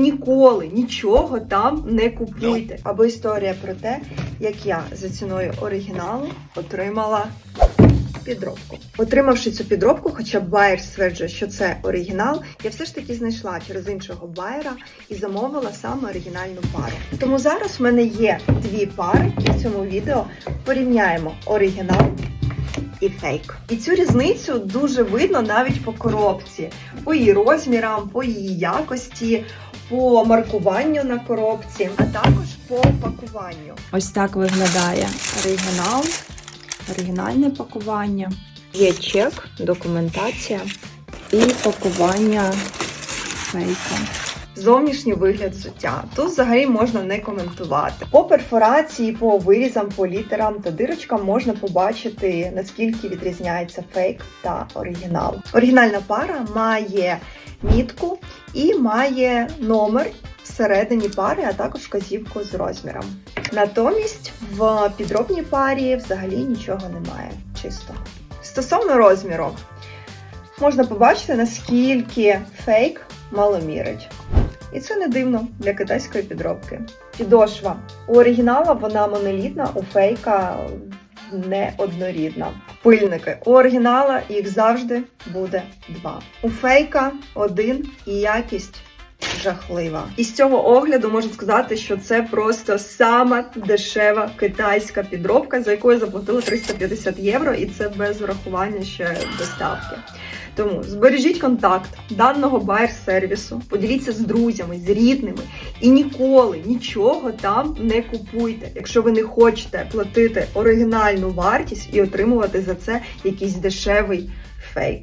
Ніколи нічого там не купуйте. Або історія про те, як я за ціною оригіналу отримала підробку. Отримавши цю підробку, хоча байер стверджує, що це оригінал, я все ж таки знайшла через іншого байера і замовила саме оригінальну пару. Тому зараз в мене є дві пари, і в цьому відео порівняємо оригінал і фейк. І цю різницю дуже видно навіть по коробці, по її розмірам, по її якості, по маркуванню на коробці, а також по пакуванню. Ось так виглядає оригінал, оригінальне пакування. Є чек, документація і пакування фейка. Зовнішній вигляд взуття. Тут взагалі можна не коментувати. По перфорації, по вирізам, по літерам та дирочкам можна побачити, наскільки відрізняється фейк та оригінал. Оригінальна пара має мітку і має номер всередині пари, а також вказівку з розміром. Натомість в підробній парі взагалі нічого немає. Чисто. Стосовно розміру, можна побачити, наскільки фейк маломірить. І це не дивно для китайської підробки. Підошва. У оригінала вона монолітна, у фейка не однорідна. Пильники. У оригінала їх завжди буде два. У фейка один і якість жахлива. І з цього огляду можу сказати, що це просто сама дешева китайська підробка, за яку я заплатила 350 євро, і це без врахування ще доставки. Тому збережіть контакт даного байер-сервісу, поділіться з друзями, з рідними і ніколи нічого там не купуйте, якщо ви не хочете платити оригінальну вартість і отримувати за це якийсь дешевий фейк.